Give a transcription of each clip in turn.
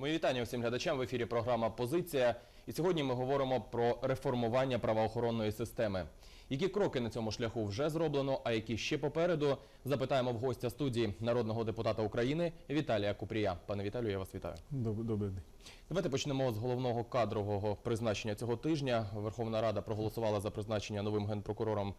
Мої вітання усім глядачам в ефірі програма Позиція. І сьогодні ми говоримо про реформування правоохоронної системи. Які кроки на цьому шляху вже зроблено, а які ще попереду? Запитаємо в гостя студії народного депутата України Віталія Купрія. Пане Віталію, я вас вітаю. Добрий, день. Давайте почнемо з головного кадрового призначення цього тижня. Верховна Рада проголосувала за призначення новим генпрокурором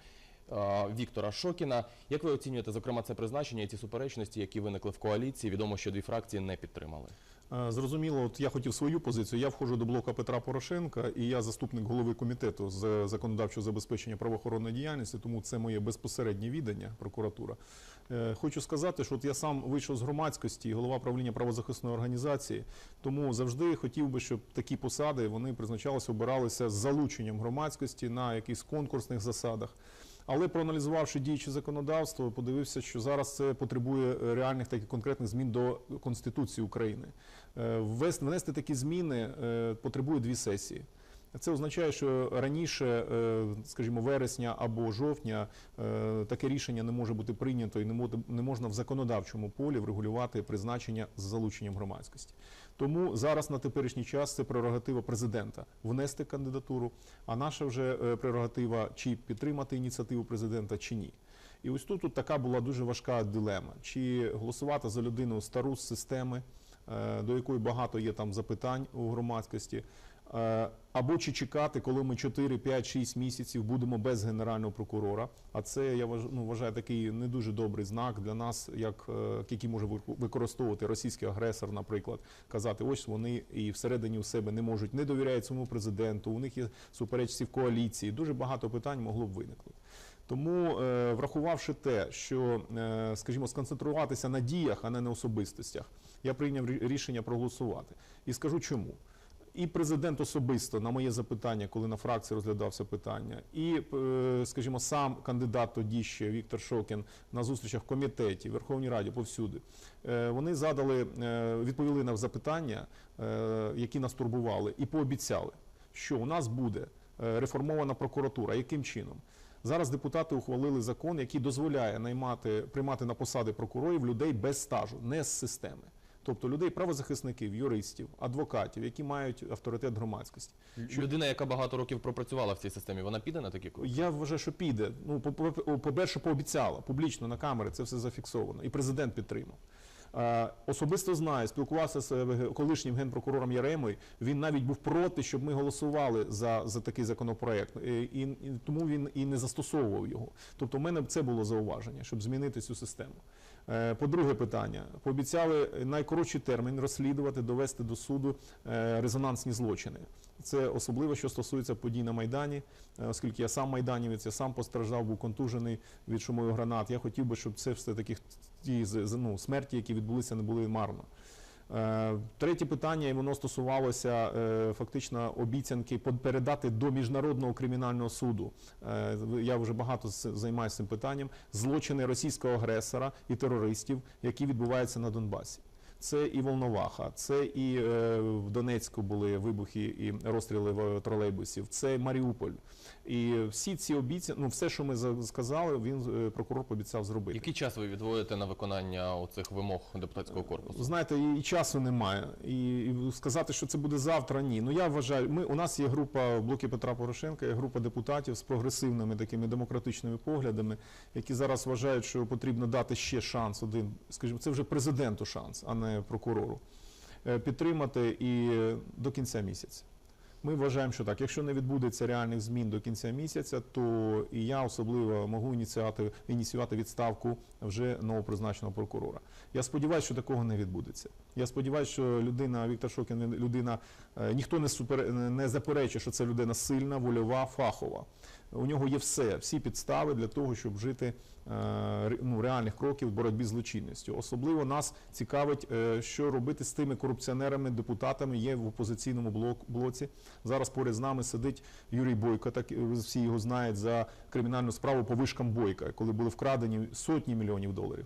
е, Віктора Шокіна. Як ви оцінюєте, зокрема, це призначення і ці суперечності, які виникли в коаліції? Відомо, що дві фракції не підтримали. Е, Зрозуміло, от я хотів свою позицію. Я входжу до блока Петра Порошенка, і я заступник голови комітету з законодавчого забезпечення правоохоронної діяльності, тому це моє безпосереднє відання, прокуратура. Е, Хочу сказати, що от я сам вийшов з громадськості, голова правління правозахисної організації, тому завжди хотів би, щоб такі посади вони призначалися, обиралися з залученням громадськості на якихось конкурсних засадах. Але проаналізувавши діюче законодавство, подивився, що зараз це потребує е, реальних таких конкретних змін до Конституції України. Е, Внести такі зміни е, потребує дві сесії. Це означає, що раніше, скажімо, вересня або жовтня таке рішення не може бути прийнято і не можна в законодавчому полі врегулювати призначення з залученням громадськості. Тому зараз на теперішній час це прерогатива президента внести кандидатуру, а наша вже е, прерогатива чи підтримати ініціативу президента, чи ні. І ось тут, тут така була дуже важка дилема: чи голосувати за людину стару з системи, е, до якої багато є там запитань у громадськості. Е, Або чи чекати, коли ми 4, 5, 6 місяців будемо без генерального прокурора. А це я ну, вважаю такий не дуже добрий знак для нас, як е, який може вик- використовувати російський агресор, наприклад, казати, ось вони і всередині у себе не можуть, не довіряють своєму президенту. У них є суперечці в коаліції. Дуже багато питань могло б виникнути. Тому, е, врахувавши те, що, скажімо, сконцентруватися на діях, а не на особистостях, я прийняв рішення проголосувати. І скажу чому. І президент особисто на моє запитання, коли на фракції розглядався питання, і, е, скажімо, сам кандидат тоді ще Віктор Шокін на зустрічах в комітеті, Верховній Раді, повсюди, е, вони задали, е, відповіли на запитання, які нас турбували, і пообіцяли, що у нас буде реформована прокуратура. Яким чином? Зараз депутати ухвалили закон, який дозволяє наймати приймати на посади прокурорів людей без стажу, не з системи. Тобто людей, правозахисників, юристів, адвокатів, які мають авторитет громадськості. Людина, яка багато років пропрацювала в цій системі, вона піде на такі кроки? Я вважаю, що піде. Ну, по- по-перше, пообіцяла публічно на камери, це все зафіксовано. І президент підтримав. Е, Особисто знаю, спілкувався з е, колишнім генпрокурором Яремою. Він навіть був проти, щоб ми голосували за, за такий законопроект, і, і тому він і не застосовував його. Тобто, в мене це було зауваження, щоб змінити цю систему. Е, По-друге питання, пообіцяли найкоротший термін розслідувати, довести до суду е, резонансні злочини. Це особливо, що стосується подій на Майдані, е, оскільки я сам майданівець, я сам постраждав, був контужений від шумових гранат. Я хотів би, щоб це все таки ті ну, смерті, які відбулися, не були марно. Е, Третє питання, і воно стосувалося е, фактично обіцянки передати до міжнародного кримінального суду. Е, Я вже багато займаюся цим питанням. Злочини російського агресора і терористів, які відбуваються на Донбасі. Це і Волноваха, це і е, в Донецьку були вибухи і розстріли в тролейбусів, це Маріуполь. І всі ці обіцянки, ну все, що ми за- сказали, він е, прокурор пообіцяв зробити. Який час ви відводите на виконання оцих вимог депутатського корпусу? Знаєте, і, часу немає. І, і сказати, що це буде завтра, ні. Ну я вважаю, ми у нас є група в блокі Петра Порошенка, є група депутатів з прогресивними такими демократичними поглядами, які зараз вважають, що потрібно дати ще шанс один. Скажімо, це вже президенту шанс, а не прокурору. е, Підтримати і до кінця місяця. Ми вважаємо, що так. Якщо не відбудеться реальних змін до кінця місяця, то і я особливо можу ініціювати, відставку вже новопризначеного прокурора. Я сподіваюся, що такого не відбудеться. Я сподіваюся, що людина Віктор Шокін, людина, е, ніхто не супер не заперечує, що це людина сильна, вольова, фахова. У нього є все, всі підстави для того, щоб вжити е, ну, реальних кроків в боротьбі з злочинністю. Особливо нас цікавить, е, що робити з тими корупціонерами, депутатами є в опозиційному блоці. Зараз поряд з нами сидить Юрій Бойко, так ви всі його знають за кримінальну справу по вишкам Бойка, коли були вкрадені сотні мільйонів доларів.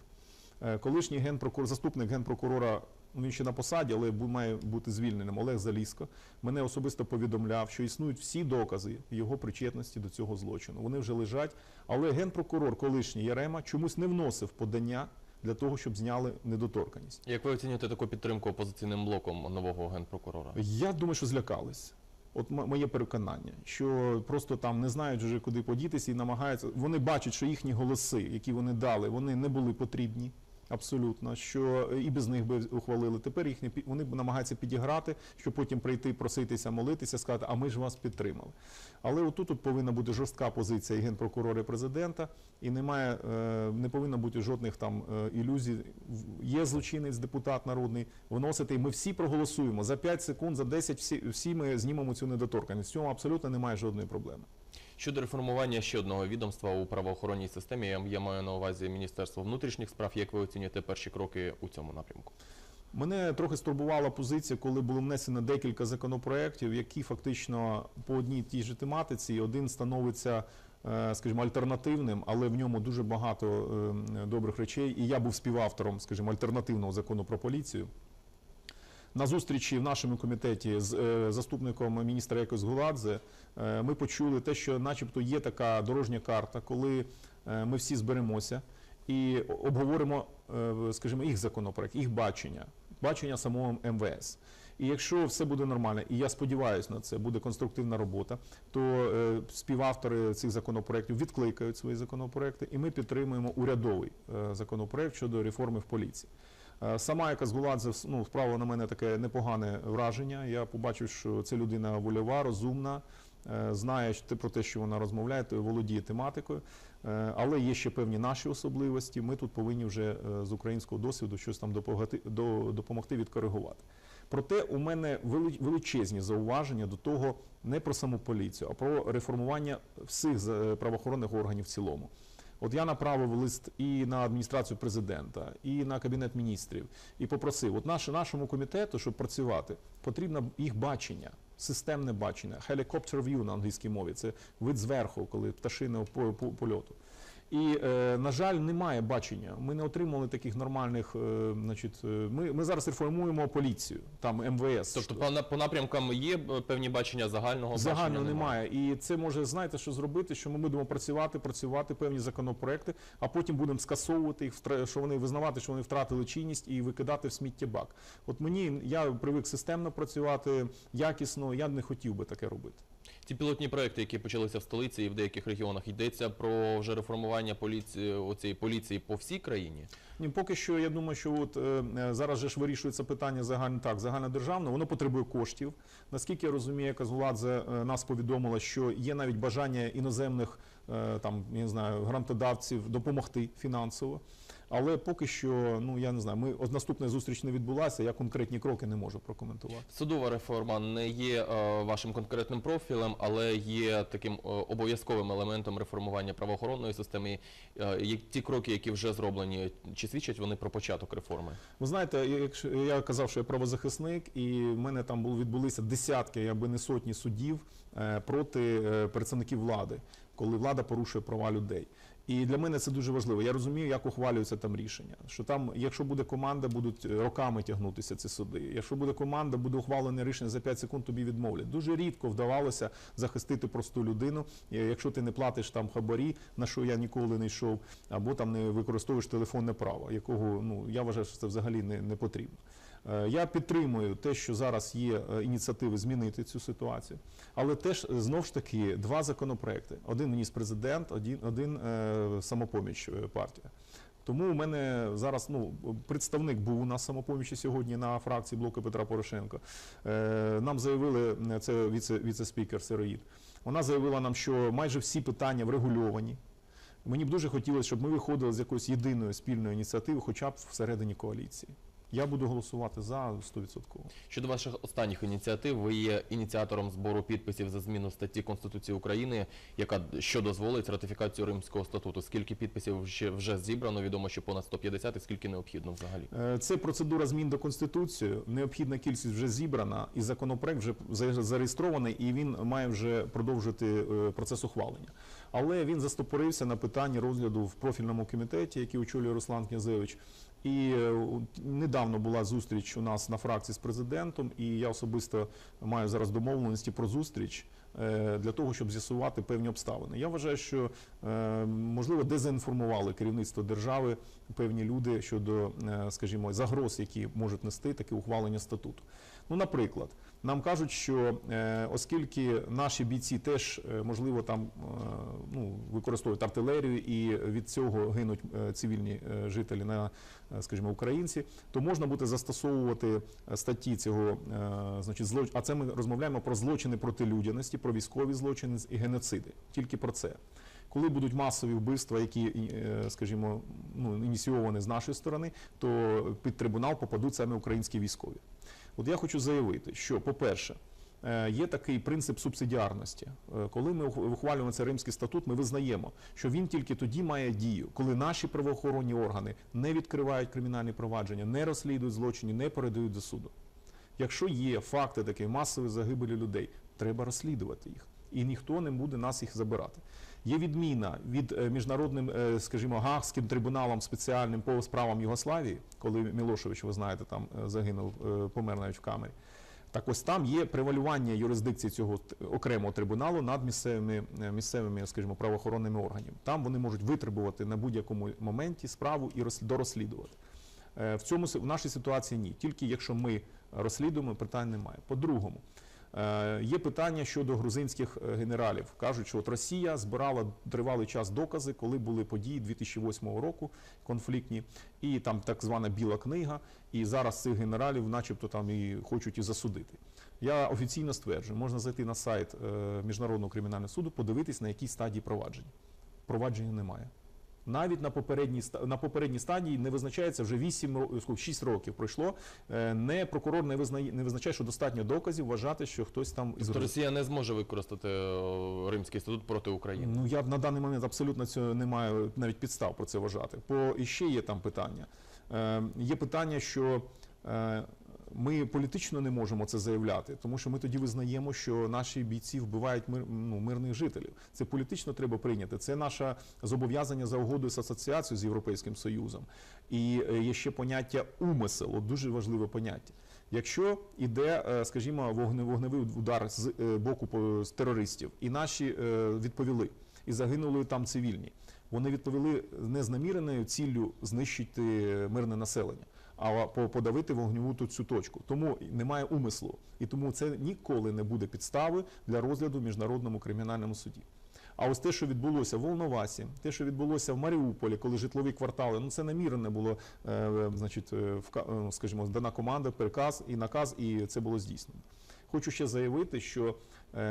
Е, Колишній генпрокурор, заступник генпрокурора, він ще на посаді, але має бути звільненим. Олег Заліско мене особисто повідомляв, що існують всі докази його причетності до цього злочину. Вони вже лежать. Але генпрокурор, колишній Ярема, чомусь не вносив подання для того, щоб зняли недоторканність. Як ви оцінюєте таку підтримку опозиційним блоком нового генпрокурора? Я думаю, що злякались. От моє переконання, що просто там не знають вже куди подітися і намагаються. Вони бачать, що їхні голоси, які вони дали, вони не були потрібні. Абсолютно, що і без них би ухвалили. Тепер їхні вони намагаються підіграти, щоб потім прийти, проситися, молитися, сказати, а ми ж вас підтримали. Але отут тут повинна бути жорстка позиція і генпрокурора і президента, і немає, е, не повинно бути жодних там е, ілюзій. Є злочинець, депутат народний, виносити, і ми всі проголосуємо за 5 секунд, за 10 всі, всі ми знімемо цю недоторканність. В цьому абсолютно немає жодної проблеми. Щодо реформування ще одного відомства у правоохоронній системі, я, маю на увазі Міністерство внутрішніх справ. Як ви оцінюєте перші кроки у цьому напрямку? Мене трохи стурбувала позиція, коли було внесено декілька законопроєктів, які фактично по одній тій же тематиці один становиться, е, скажімо, альтернативним, але в ньому дуже багато е, добрих речей. І я був співавтором, скажімо, альтернативного закону про поліцію. На зустрічі в нашому комітеті з е, заступником міністра Якось Гуладзе е, ми почули те, що, начебто, є така дорожня карта, коли е, ми всі зберемося і обговоримо, скажімо, їх законопроект, їх бачення, бачення самого МВС. І якщо все буде нормально, і я сподіваюся на це, буде конструктивна робота, то співавтори цих законопроєктів відкликають свої законопроекти, і ми підтримуємо урядовий е, законопроект щодо реформи в поліції. Е, Сама яка Гуладзе ну, справила на мене таке непогане враження. Я побачив, що це людина вольова, розумна, е, знає про те, що вона розмовляє, володіє тематикою. Е, Але є ще певні наші особливості. Ми тут повинні вже з українського досвіду щось там допомогти, відкоригувати. Проте у мене величезні зауваження до того не про саму поліцію, а про реформування всіх правоохоронних органів в цілому. От я направив лист і на адміністрацію президента, і на кабінет міністрів, і попросив: от наш, нашому комітету, щоб працювати, потрібно їх бачення, системне бачення, helicopter view на англійській мові. Це вид зверху, коли пташиного по- по- польоту. І, е, на жаль, немає бачення. Ми не отримали таких нормальних. Е, значить, е, ми, ми зараз реформуємо поліцію, там МВС. Тобто по, по напрямкам є певні бачення загального Загально бачення немає. І це може, знаєте, що зробити, що ми будемо працювати, працювати певні законопроекти, а потім будемо скасовувати їх, що вони визнавати, що вони втратили чинність і викидати в сміттєбак. От мені я привик системно працювати, якісно, я не хотів би таке робити. Ті пілотні проекти, які почалися в столиці і в деяких регіонах, йдеться про вже реформування поліції оцієї поліції по всій країні. Ні, поки що я думаю, що от е, зараз же ж вирішується питання загально так, загальнодержавне, воно потребує коштів. Наскільки я розумію, яка Зуладзе е, нас повідомила, що є навіть бажання іноземних е, там я не знаю грантодавців допомогти фінансово. Але поки що, ну я не знаю, ми от наступна зустріч не відбулася. Я конкретні кроки не можу прокоментувати. Судова реформа не є е, вашим конкретним профілем, але є таким е, обов'язковим елементом реформування правоохоронної системи. Е, ті кроки, які вже зроблені, чи свідчать вони про початок реформи? Ви знаєте, якщо я казав, що я правозахисник, і в мене там було відбулися десятки, аби не сотні судів е, проти е, представників влади, коли влада порушує права людей. І для мене це дуже важливо. Я розумію, як ухвалюються там рішення. Що там, якщо буде команда, будуть е, роками тягнутися ці суди. Якщо буде команда, буде ухвалене рішення за 5 секунд, тобі відмовлять. Дуже рідко вдавалося захистити просту людину. Е, Якщо ти не платиш там хабарі, на що я ніколи не йшов, або там не використовуєш телефонне право, якого ну я вважаю, що це взагалі не, не потрібно. Е, Я підтримую те, що зараз є е, ініціативи змінити цю ситуацію, але теж е, знов ж таки два законопроекти: один вніс президент, один, один самопоміч партія. Тому у мене зараз ну представник був у нас самопомічі сьогодні на фракції блоку Петра Порошенка. Нам заявили це віце, віце-спікер Сироїд. Вона заявила нам, що майже всі питання врегульовані. Мені б дуже хотілося, щоб ми виходили з якоїсь єдиної спільної ініціативи, хоча б всередині коаліції. Я буду голосувати за 100%. Щодо ваших останніх ініціатив, ви є ініціатором збору підписів за зміну статті Конституції України, яка що дозволить ратифікацію Римського статуту. Скільки підписів вже, вже зібрано? Відомо, що понад 150, і скільки необхідно взагалі. Е, Це процедура змін до Конституції. Необхідна кількість вже зібрана, і законопроект вже за- зареєстрований, і він має вже продовжити е, процес ухвалення. Але він застопорився на питанні розгляду в профільному комітеті, який очолює Руслан Князевич. І е, недавно була зустріч у нас на фракції з президентом, і я особисто маю зараз домовленості про зустріч е, для того, щоб з'ясувати певні обставини. Я вважаю, що е, можливо дезінформували керівництво держави певні люди щодо, скажімо, загроз, які можуть нести таке ухвалення статуту. Ну, наприклад, нам кажуть, що е, оскільки наші бійці теж е, можливо там е, ну, використовують артилерію і від цього гинуть цивільні жителі на, скажімо, українці, то можна буде застосовувати статті цього, значить, злоч... а це ми розмовляємо про злочини проти людяності, про військові злочини і геноциди. Тільки про це. Коли будуть масові вбивства, які, скажімо, ну, ініційовані з нашої сторони, то під трибунал попадуть саме українські військові. От я хочу заявити, що, по-перше, е, є такий принцип субсидіарності. Е, Коли ми ухвалюємо цей Римський статут, ми визнаємо, що він тільки тоді має дію, коли наші правоохоронні органи не відкривають кримінальні провадження, не розслідують злочини, не передають до суду. Якщо є факти такої масової загибелі людей, треба розслідувати їх, і ніхто не буде нас їх забирати. Є відміна від е, міжнародним, е, скажімо, гаагським трибуналом спеціальним по справам Югославії, коли Мілошевич, ви знаєте, там е, загинув, помер навіть в камері. Так ось там є превалювання юрисдикції цього окремого трибуналу над місцевими, місцевими, скажімо, правоохоронними органами. Там вони можуть витребувати на будь-якому моменті справу і роз- дорозслідувати. В цьому в нашій ситуації ні. Тільки якщо ми розслідуємо, питань немає. По-другому, є питання щодо грузинських е, генералів. Кажуть, що от Росія збирала тривалий час докази, коли були події 2008 року конфліктні, і там так звана біла книга. І зараз цих генералів, начебто, там і хочуть і засудити. Я офіційно стверджую, можна зайти на сайт е, Міжнародного кримінального суду, подивитись на якій стадії провадження. Провадження немає. Навіть на попередній на попередній стадії не визначається вже 8 ро- скільки, 6 років пройшло. е, Не прокурор не визнає не визначає, що достатньо доказів вважати, що хтось там із Тобто Росія не зможе використати е, Римський статут проти України. Ну я на даний момент абсолютно цього не маю навіть підстав про це вважати. По і ще є там питання. Е, є питання, що е, ми політично не можемо це заявляти, тому що ми тоді визнаємо, що наші бійці вбивають мир, ну, мирних жителів. Це політично треба прийняти. Це наше зобов'язання за угодою з асоціацією з Європейським Союзом. І е, є ще поняття умисел, дуже важливе поняття. Якщо іде, е, скажімо, вогне- вогневий удар з е, боку терористів, і наші відповіли, і загинули там цивільні, вони відповіли не з наміреною ціллю знищити мирне населення, а по- подавити вогневу цю точку. Тому немає умислу, і тому це ніколи не буде підстави для розгляду в міжнародному кримінальному суді. А ось те, що відбулося в Волновасі, те, що відбулося в Маріуполі, коли житлові квартали, ну це намірене було, е, значить, е, е, скажімо, дана команда, приказ і наказ, і це було здійснено. Хочу ще заявити, що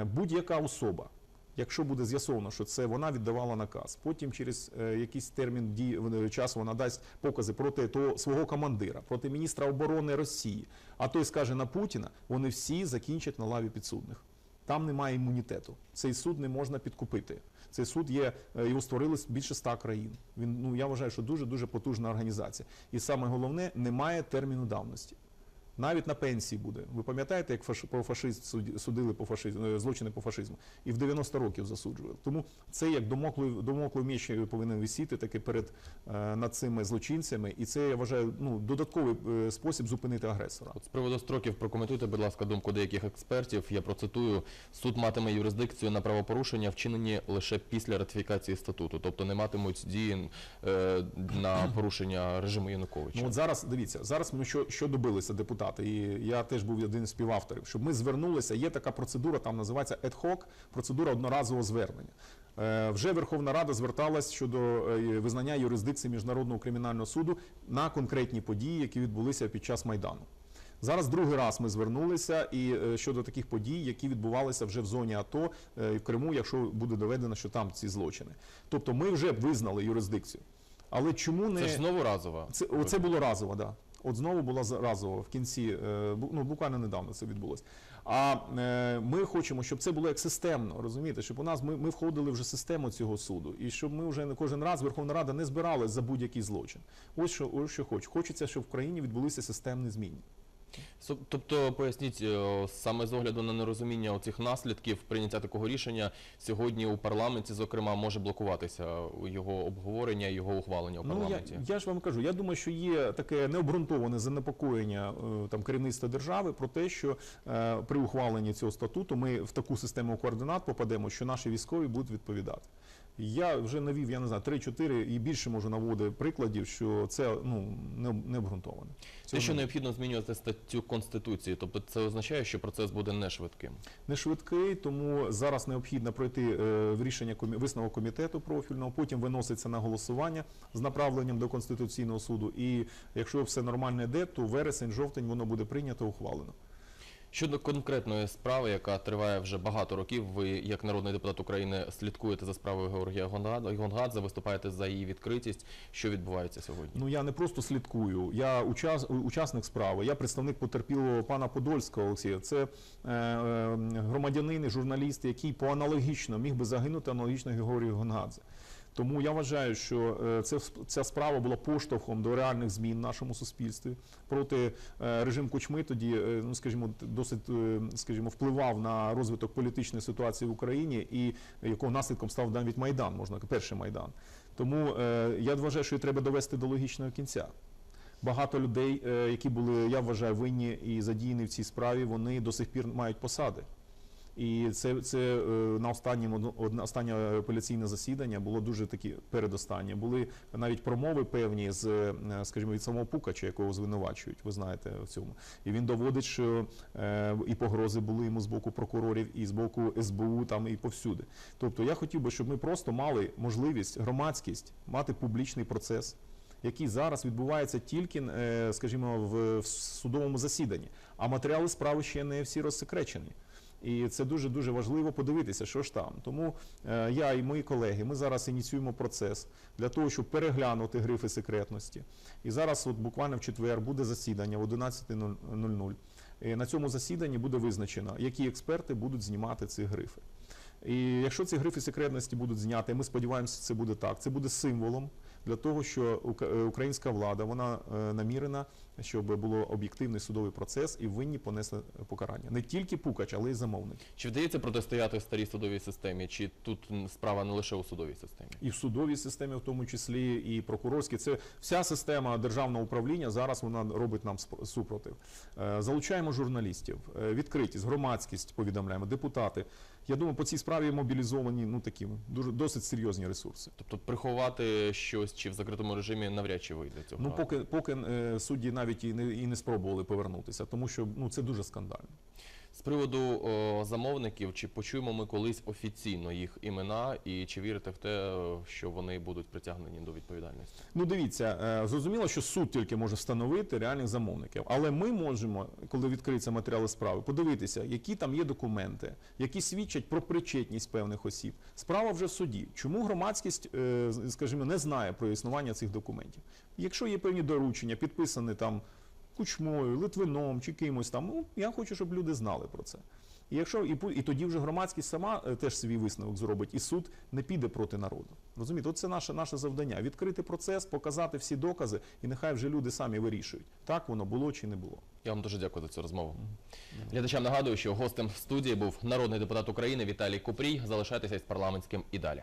будь-яка особа, якщо буде з'ясовано, що це вона віддавала наказ, потім через е, якийсь термін дії е, часу вона дасть покази проти того свого командира, проти міністра оборони Росії, а той скаже на Путіна, вони всі закінчать на лаві підсудних. Там немає імунітету. Цей суд не можна підкупити. Цей суд є, е, його створили більше ста країн. Він ну я вважаю, що дуже дуже потужна організація. І саме головне, немає терміну давності. Навіть на пенсії буде. Ви пам'ятаєте, як фаш... про фашизм судили по фашизму, е, злочини по фашизму? І в 90 років засуджували. Тому це як домоклий, домоклий меч повинен висіти таки перед е, над цими злочинцями. І це я вважаю ну, додатковий е, спосіб зупинити агресора. От з приводу строків прокоментуйте, будь ласка, думку деяких експертів. Я процитую: суд матиме юрисдикцію на правопорушення, вчинені лише після ратифікації статуту, тобто не матимуть дії е, на порушення режиму Януковича. Ну от зараз дивіться, зараз ми що, що добилися депутати, і я теж був один з співавторів, щоб ми звернулися. Є така процедура, там називається ad hoc, процедура одноразового звернення. Е, вже Верховна Рада зверталась щодо е, визнання юрисдикції міжнародного кримінального суду на конкретні події, які відбулися під час майдану. Зараз другий раз ми звернулися і е, щодо таких подій, які відбувалися вже в зоні АТО і в Криму, якщо буде доведено, що там ці злочини. Тобто ми вже визнали юрисдикцію. Але чому не Це ж знову разова. це, оце було разово, да. От знову була заразова в кінці, е, ну буквально недавно це відбулося. А е, ми хочемо, щоб це було як системно, розумієте, щоб у нас ми, ми входили вже в систему цього суду, і щоб ми вже не кожен раз Верховна Рада не збиралась за будь-який злочин. Ось що, ось що хочу. Хочеться, щоб в країні відбулися системні зміни. Тобто, поясніть, е, саме з огляду на нерозуміння оцих наслідків прийняття такого рішення сьогодні у парламенті, зокрема, може блокуватися його обговорення, його ухвалення у Ну, я, парламенті. я ж вам кажу, я думаю, що є таке необґрунтоване занепокоєння е, там керівництва держави про те, що е, при ухваленні цього статуту ми в таку систему координат попадемо, що наші військові будуть відповідати. Я вже навів, я не знаю, 3-4 і більше можу наводити прикладів, що це ну не, не обґрунтоване. Те, що необхідно змінювати статтю Конституції, тобто це означає, що процес буде не швидким. не швидкий, тому зараз необхідно пройти е, в рішення комі- висновок комітету профільного, потім виноситься на голосування з направленням до Конституційного суду. І якщо все нормально йде, то вересень, жовтень воно буде прийнято, ухвалено. Щодо конкретної справи, яка триває вже багато років, ви, як народний депутат України, слідкуєте за справою Георгія Гонгадзе, виступаєте за її відкритість. Що відбувається сьогодні? Ну я не просто слідкую, я учас, учасник справи, я представник потерпілого пана Подольського Олексія. Це е, е, громадянин і журналіст, який по аналогічно міг би загинути аналогічно Георгію Гонгадзе. Тому я вважаю, що е, це, ця справа була поштовхом до реальних змін в нашому суспільстві. Проти е, режим Кучми тоді, е, ну скажімо, досить скажімо, впливав на розвиток політичної ситуації в Україні, і якого наслідком став навіть Майдан, можна перший Майдан. Тому я вважаю, що її треба довести до логічного кінця. Багато людей, які були, я вважаю, винні і задіяні в цій справі, вони до сих пір мають посади. І це, це е, на останньому останнє апеляційне засідання було дуже такі передостаннє. Були навіть промови певні з, е, скажімо, від самого Пукача, якого звинувачують. Ви знаєте в цьому. І він доводить, що е, і погрози були йому з боку прокурорів, і з боку СБУ, там і повсюди. Тобто я хотів би, щоб ми просто мали можливість, громадськість мати публічний процес. Який зараз відбувається тільки, е, скажімо, в судовому засіданні, а матеріали справи ще не всі розсекречені. І це дуже дуже важливо подивитися, що ж там. Тому е, я і мої колеги, ми зараз ініціюємо процес для того, щоб переглянути грифи секретності. І зараз, от буквально в четвер, буде засідання в 11.00. І на цьому засіданні буде визначено, які експерти будуть знімати ці грифи. І якщо ці грифи секретності будуть зняти, ми сподіваємося, це буде так. Це буде символом для того, що е, українська влада вона е, намірена, щоб було об'єктивний судовий процес і винні понесли покарання. Не тільки Пукач, але й замовник. Чи вдається протистояти старій судовій системі? Чи тут справа не лише у судовій системі? І в судовій системі, в тому числі, і прокурорській. Це вся система державного управління. Зараз вона робить нам супротив. Е, Залучаємо журналістів, е, відкритість, громадськість повідомляємо, депутати. Я думаю, по цій справі мобілізовані ну такі дуже досить серйозні ресурси. Тобто приховати щось чи в закритому режимі навряд чи вийде цього. Ну поки поки е, судді навіть і не і не спробували повернутися, тому що ну це дуже скандально. З приводу о, замовників, чи почуємо ми колись офіційно їх імена, і чи вірите в те, що вони будуть притягнені до відповідальності? Ну дивіться, е, зрозуміло, що суд тільки може встановити реальних замовників, але ми можемо, коли відкриються матеріали справи, подивитися, які там є документи, які свідчать про причетність певних осіб. Справа вже в суді. Чому громадськість, е, скажімо, не знає про існування цих документів? Якщо є певні доручення, підписані там кучмою, Литвином чи кимось там, ну я хочу, щоб люди знали про це. І якщо і, пу- і тоді вже громадськість сама е, теж свій висновок зробить, і суд не піде проти народу. Розумієте, от це наше, наше завдання відкрити процес, показати всі докази, і нехай вже люди самі вирішують, так воно було чи не було. Я вам дуже дякую за цю розмову. Глядачам нагадую, що гостем студії був народний депутат України Віталій Купрій. Залишайтеся з парламентським і далі.